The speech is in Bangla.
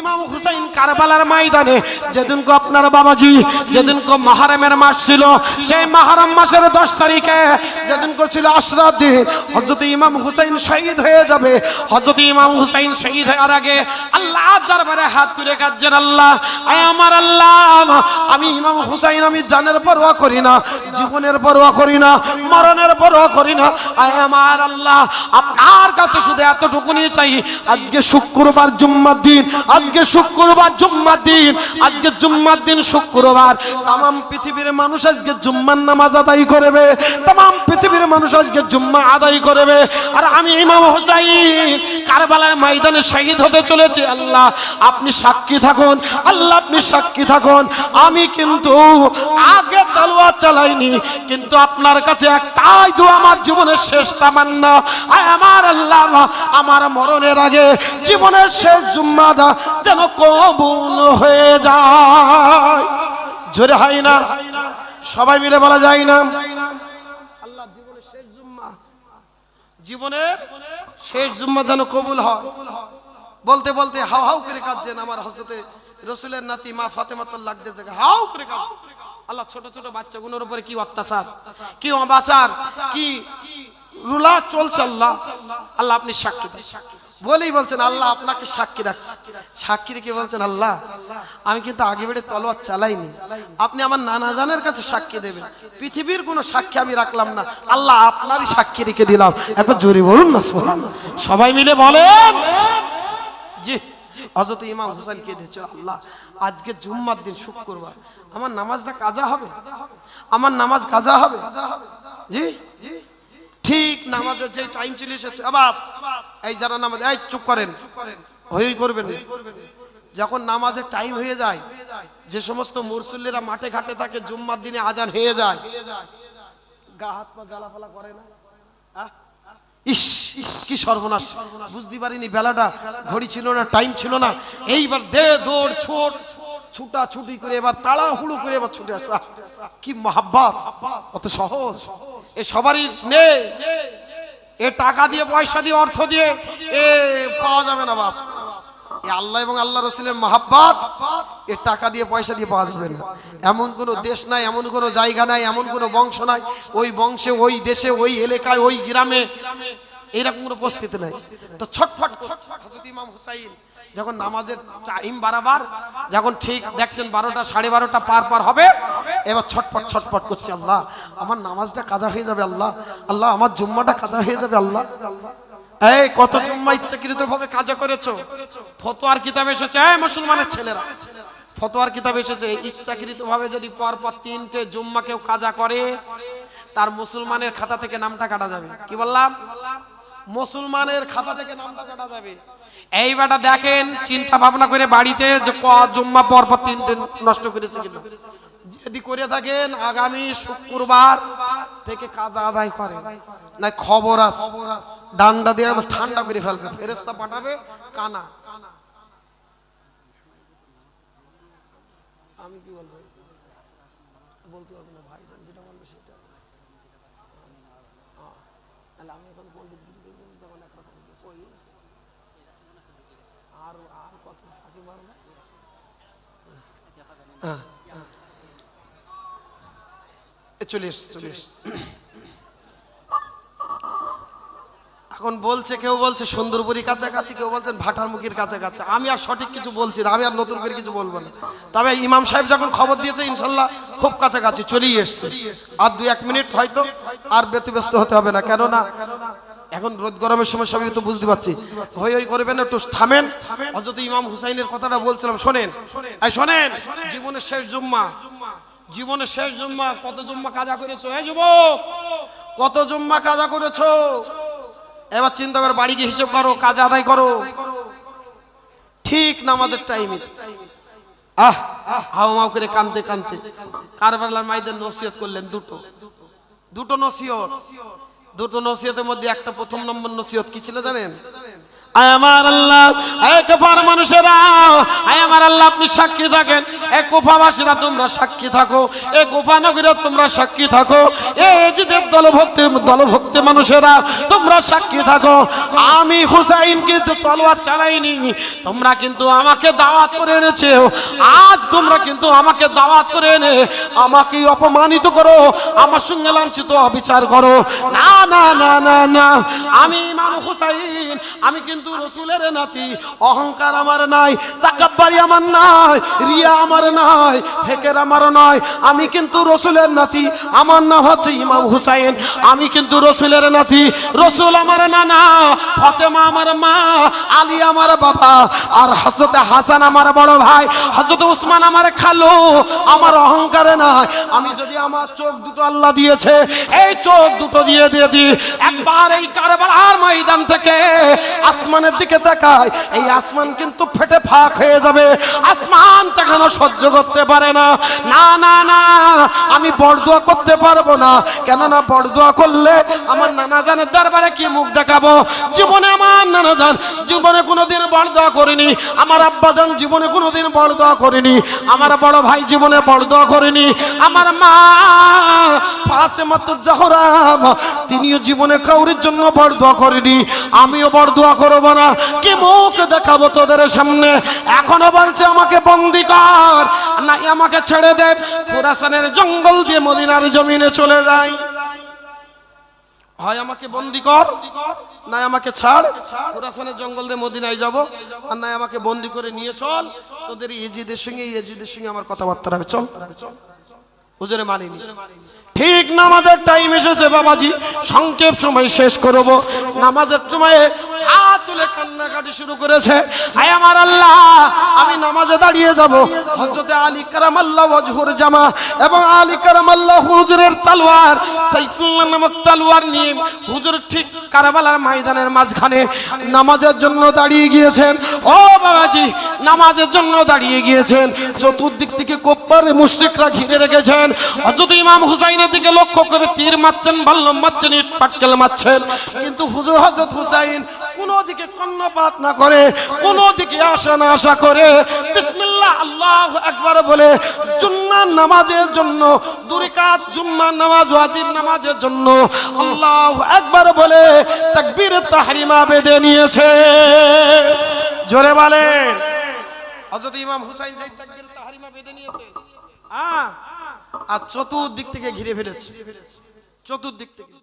ইমাম হুসাইন যেদিন আপনার বাবাজি যেদিন মাস ছিল, সেই মাসের দশ তারিখে যেদিন দিন ইমাম হুসাইন শহীদ হয়ে যাবে। ইমাম হুসাইন শহীদ হওয়ার আগে হাত তুলে আল্লাহ, আয় আমার আল্লাহ, আমি ইমাম হুসাইন, আমি জানের পরোয়া করি না, জীবনের পরোয়া করি না, মরণের পরোয়া করি না। আয় আমার আল্লাহ, আপনার কাছে শুধু এতটুকুনি চাই, আজকে শুক্রবার জুম্মার দিন আজকে শুক্রবার জুম্মার দিন, আজকে জুম্মার দিন শুক্রবার। তাম, পৃথিবীর মানুষ আজকে জুম্মার নামাজ আদায় করবে। তাম, পৃথিবীর মানুষ আজকে জুম্মা আদায় করবে। আর আমি ইমাম হোসাইন, কারবালার ময়দানে শহীদ হতে চলেছি, আল্লাহ, আপনি সাক্ষী থাকুন, আল্লাহ, আপনি সাক্ষী থাকুন। আমি কিন্তু আগে তলোয়ার চালাইনি, কিন্তু আপনার কাছে একটাই তো আমার জীবনের শেষ তামান্না। আমার আল্লাহ, আমার মরণের আগে জীবনের শেষ জুম্মাদা যেন কবুল হয়ে যায়। জোরে হয় না? সবাই মিলে বলা যায় না? আল্লাহ জীবনের শেষ জুম্মা। জীবনের শেষ জুম্মা যেন কবুল হয়। বলতে বলতে হাউ হাউ করে কাঁদছেন আমার হজরতে রসুলের নাতি মা ফাতেমাতুল লাগতেছে হাউ করে কাঁদছে আল্লাহ ছোট ছোট বাচ্চাগুলোর উপরে কি অত্যাচার, কি অবাচার কি রুলা চলছে আল্লাহ। আল্লাহ আপনি সাক্ষী দেন। বলেই বলছেন, আল্লাহ আপনাকে সাক্ষী রাখছে। সাক্ষী রেখে বলছেন, আল্লাহ, আমি কিন্তু আগে বেড়ে তলোয়ার চালাইনি। আপনি আমার নানা জানের কাছে সাক্ষী দেবেন। পৃথিবীর কোনো সাক্ষী আমি রাখলাম না। আল্লাহ আপনারই সাক্ষী রেখে দিলাম। এত জোরে বলুন না সোহান সবাই মিলে বলেন। জি হজরত ইমাম হোসেন কে দিয়েছিল আল্লাহ, আজকে জুম্মার দিন, শুক্রবার। আমার নামাজটা কাজা হবে? আমার নামাজ কাজা হবে? জি, ঠিক নামাজের যে টাইম চলে এসেছে, আবার এই যারা নামাজ এই চুপ করেন। হই করবেন যখন নামাজের টাইম হয়ে যায়, যে সমস্ত মুরসুল্লিরা মাঠে ঘাটে থাকে, জুম্মার দিনে আজান হয়ে যায়, গা হাত পা জ্বালাফালা করে না? কি সর্বনাশ। বুঝতে পারিনি বেলাটা। ঘড়ি ছিল না টাইম ছিল না। এইবার দে, দৌড়, ছোট ছুটা ছুটি করে এবার তাড়াহুড়ো করে এবার ছুটে আসা। কি মহাব্বত। অত সহজ। এ সবারই নে এ টাকা দিয়ে, পয়সা দিয়ে, অর্থ দিয়ে, এ পাওয়া যাবে না বাপ। আল্লাহ এবং আল্লাহ রসুলের মাহাব্বাত, এ টাকা দিয়ে, পয়সা দিয়ে পাওয়া যাবে না। এমন কোনো দেশ নাই, এমন কোনো জায়গা নাই, এমন কোনো বংশ নাই। ওই বংশে, ওই দেশে, ওই এলাকায়, ওই গ্রামে এইরকম কোনো উপস্থিতি নাই। তো ছটফট ইমাম হুসাইন যখন নামাজের টাইম বারাবার যখন ঠিক দেখছেন বারোটা, সাড়ে বারোটা পার পার হবে, এবার ছটফট ছটফট করছে আল্লাহ, আমার নামাজটা কাজা হয়ে যাবে আল্লাহ আল্লাহ, আমার জুম্মাটা কাজা হয়ে যাবে আল্লাহ। এই, কত জুম্মা ইচ্ছাকৃত ভাবে কাজা করেছ? ফতোয়ার কিতাব এসেছে, এই মুসলমানের ছেলেরা। ফতোয়ার কিতাব এসেছে ইচ্ছাকৃত ভাবে যদি পর পর তিনটে জুম্মা কেউ কাজা করে, তার মুসলমানের খাতা থেকে নামটা কাটা যাবে। কি বললাম? মুসলমানের খাতা থেকে নামটা কাটা যাবে। এই বেটা দেখেন চিন্তা ভাবনা করে বাড়িতে যে ক জুম্মা পর পর তিনটে নষ্ট করেছে কিনা। যদি করে থাকেন আগামী শুক্রবার থেকে কাজ আদায় করে না খবর আছে। ডান্ডা দিয়ে ঠান্ডা করে ফেলবে। ফেরেস্তা পাঠাবে কানা। আমি কি বলব? বলতে পারব না ভাই যেটা বলবে সেটা। তাহলে আমি এখন পণ্ডিত গিরি এক কথা একরকম কই? আর আর কত ফাঁকি মারো হ্যাঁ। চলে এসছে চলে এসছে। এখন বলছে, কেউ বলছে সুন্দরপুরি কাছাকাছি, কেউ বলছেন ভাটারমুখীর কাছাকাছি। আমি আর সঠিক কিছু বলছি না, আমি আর নতুন করে কিছু বলব না। তবে ইমাম সাহেব যখন খবর দিয়েছে, ইনশাল্লাহ খুব কাছাকাছি, চলেই এসছে। আর দু এক মিনিট হয়তো আর ব্যতিব্যস্ত হতে হবে না, কেননা এখন রোদ গরমের সময় সবই তো বুঝতে পারছি। হই হই করবেন, একটু থামেন। অযথা ইমাম হুসাইনের কথাটা বলছিলাম, শোনেন। এই শোনেন, জীবনের শেষ জুম্মা। জীবনের শেষ জুম্মা, কত জুম্মা কাজা করেছ? এই যুবক, কত জুম্মা কাজা করেছ? এবার চিন্তা করো বাড়ি গিয়ে হিসেব করো, কাজ আদায় করো। ঠিক নামাজের টাইমে আহ হাও মাও করে মাইদের নসিহত করলেন দুটো। দুটো নসিহত। দুটো নসিহতের মধ্যে একটা প্রথম নম্বর নসিহত কি ছিল জানেন? মানুষেরা আমার আল্লাহ, আপনি সাক্ষী থাকেন। এ তোমরা সাক্ষী থাকো, এ তোমরা সাক্ষী থাকো এজিদের দলভক্তি দলভক্তি মানুষেরা তোমরা সাক্ষী থাকো। আমি হুসাইন কিন্তু তলোয়ার চালাইনি, তোমরা কিন্তু আমাকে দাওয়াত করে এনেছো। আজ তোমরা কিন্তু আমাকে দাওয়াত করে এনে আমাকে অপমানিত করো, আমার সঙ্গে লাঞ্ছিত অবিচার করো। না না না না না। আমি ইমাম হুসাইন, আমি কিন্তু রসুলের নাতি, অহংকার আমার নাই, তাকাব্বারি আমার নাই, রিয়া আমার নাই, ফেকের আমার নয় আমি কিন্তু রসুলের নাতি, আমার নাম হচ্ছে ইমাম হুসাইন। আমি কিন্তু রসুলের নাতি, রসুল আমার নানা, ফতেমা আমার মা, আলী আমার বাবা, আর হজরত হাসান আমার বড় ভাই হজরত উসমান আমার খালো, আমার অহংকারে নাই। আমি যদি আমার চোখ দুটো আল্লাহ দিয়েছে, এই চোখ দুটো দিয়ে দিয়ে দি একবার এই কারবালার ময়দান থেকে আসমানের দিকে তাকায়, এই আসমান কিন্তু ফেটে ফাঁক হয়ে যাবে। আসমান তখন সহ্য করতে পারে না। না না না, আমি বড়দোয়া করতে পারব না। কেননা বড়দোয়া করলে আমার নানা জানের দরবারে কি মুখ দেখাবো? জীবনে আমার নানা জান জীবনে কোনোদিন বড়দোয়া করিনি। আমার আব্বা জান জীবনে কোনোদিন বড়দোয়া করিনি। আমার বড় ভাই জীবনে বড়দোয়া করিনি। আমার মা ফাতেমা তো জাহরাম, তিনিও জীবনে কাউরির জন্য বড়দোয়া করেনি। আমিও বড়দোয়া করব না কি মুখ দেখাবো তোদের সামনে? এখনও বলছে আমাকে বন্দি কর। না আমাকে ছেড়ে দে। খোরাসানের জঙ্গল দিয়ে মদিনার জমিনে চলে যায়। হয় আমাকে বন্দি কর না আমাকে ছাড়। খোরাসানের জঙ্গল দিয়ে মদিনায় যাব। আর না আমাকে বন্দি করে নিয়ে চল। তোদের ইজিদের সঙ্গে ইজিদের সঙ্গে আমার কথাবার্তা হবে। চল। হুজুরে মানিনি। ঠিক নামাজের টাইম এসেছে বাবাজি। সংক্ষেপ সময় শেষ করব। নামাজের সময়ে তুলে কান্নাকাটি শুরু করেছে। আয় আমার আল্লাহ, আমি নামাজে দাঁড়িয়ে যাব। হযরতে আলী কারামাল্লাহ ওয়াজহুর জামা এবং আলী কারামাল্লাহ হুজুরের তলোয়ার সাইফুল্লাহ নামক তলোয়ার নিয়ে হুজুর ঠিক কারাবালার ময়দানের মাঝখানে নামাজের জন্য দাঁড়িয়ে গিয়েছেন। ও বাবাজি, নামাজের জন্য দাঁড়িয়ে গিয়েছেন। চতুর্দিক থেকে কোপ্পারে মুশরিকরা ঘিরে রেখেছেন। হযরত ইমাম হুসাইনের দিকে লক্ষ্য করে তীর মারছেন ভাল্লম মারছেন ইট পাটকেল মারছেন। কিন্তু হুজুর হযরত হুসাইন কোন দিকে কর্ণপাত না করে, কোন দিকে আশা না আশা করে, বিসমিল্লাহ, আল্লাহু আকবার বলে জুম্মার নামাজের জন্য, দুরিকাত জুম্মার নামাজ, ওয়াজিব নামাজের জন্য আল্লাহ একবার বলে তাকবীর তাহরিমা বেঁধে নিয়েছে। জোরে বলেন। হযরত ইমাম হুসাইন যেই তাকবীর তাহরিমা বেঁধে নিয়েছে। হ্যাঁ। আর চতুর্দিক থেকে ঘিরে ফেলেছে। চতুর্দিক থেকে।